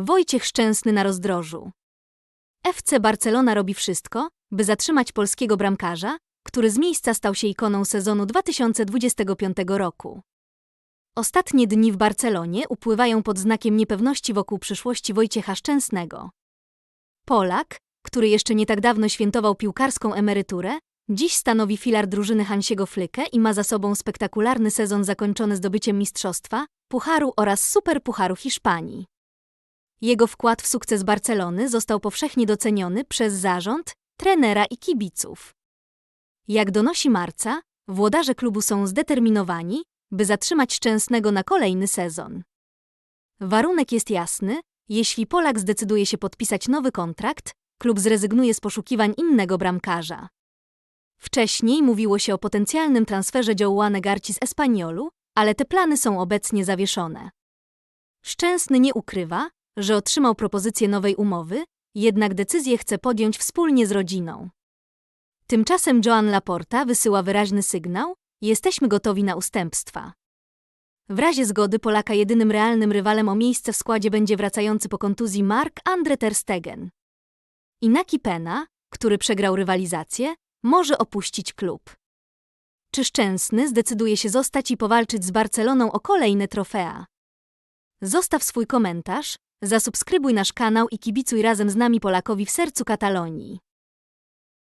Wojciech Szczęsny na rozdrożu. FC Barcelona robi wszystko, by zatrzymać polskiego bramkarza, który z miejsca stał się ikoną sezonu 2025 roku. Ostatnie dni w Barcelonie upływają pod znakiem niepewności wokół przyszłości Wojciecha Szczęsnego. Polak, który jeszcze nie tak dawno świętował piłkarską emeryturę, dziś stanowi filar drużyny Hansiego Flyke i ma za sobą spektakularny sezon zakończony zdobyciem mistrzostwa, pucharu oraz superpucharu Hiszpanii. Jego wkład w sukces Barcelony został powszechnie doceniony przez zarząd, trenera i kibiców. Jak donosi Marca, włodarze klubu są zdeterminowani, by zatrzymać Szczęsnego na kolejny sezon. Warunek jest jasny, jeśli Polak zdecyduje się podpisać nowy kontrakt, klub zrezygnuje z poszukiwań innego bramkarza. Wcześniej mówiło się o potencjalnym transferze João Garci z Espaniolu, ale te plany są obecnie zawieszone. Szczęsny nie ukrywa, że otrzymał propozycję nowej umowy, jednak decyzję chce podjąć wspólnie z rodziną. Tymczasem Joan Laporta wysyła wyraźny sygnał: jesteśmy gotowi na ustępstwa. W razie zgody Polaka jedynym realnym rywalem o miejsce w składzie będzie wracający po kontuzji Mark Andre ter Stegen. Inaki Pena, który przegrał rywalizację, może opuścić klub. Czy Szczęsny zdecyduje się zostać i powalczyć z Barceloną o kolejne trofea? Zostaw swój komentarz, zasubskrybuj nasz kanał i kibicuj razem z nami Polakowi w sercu Katalonii.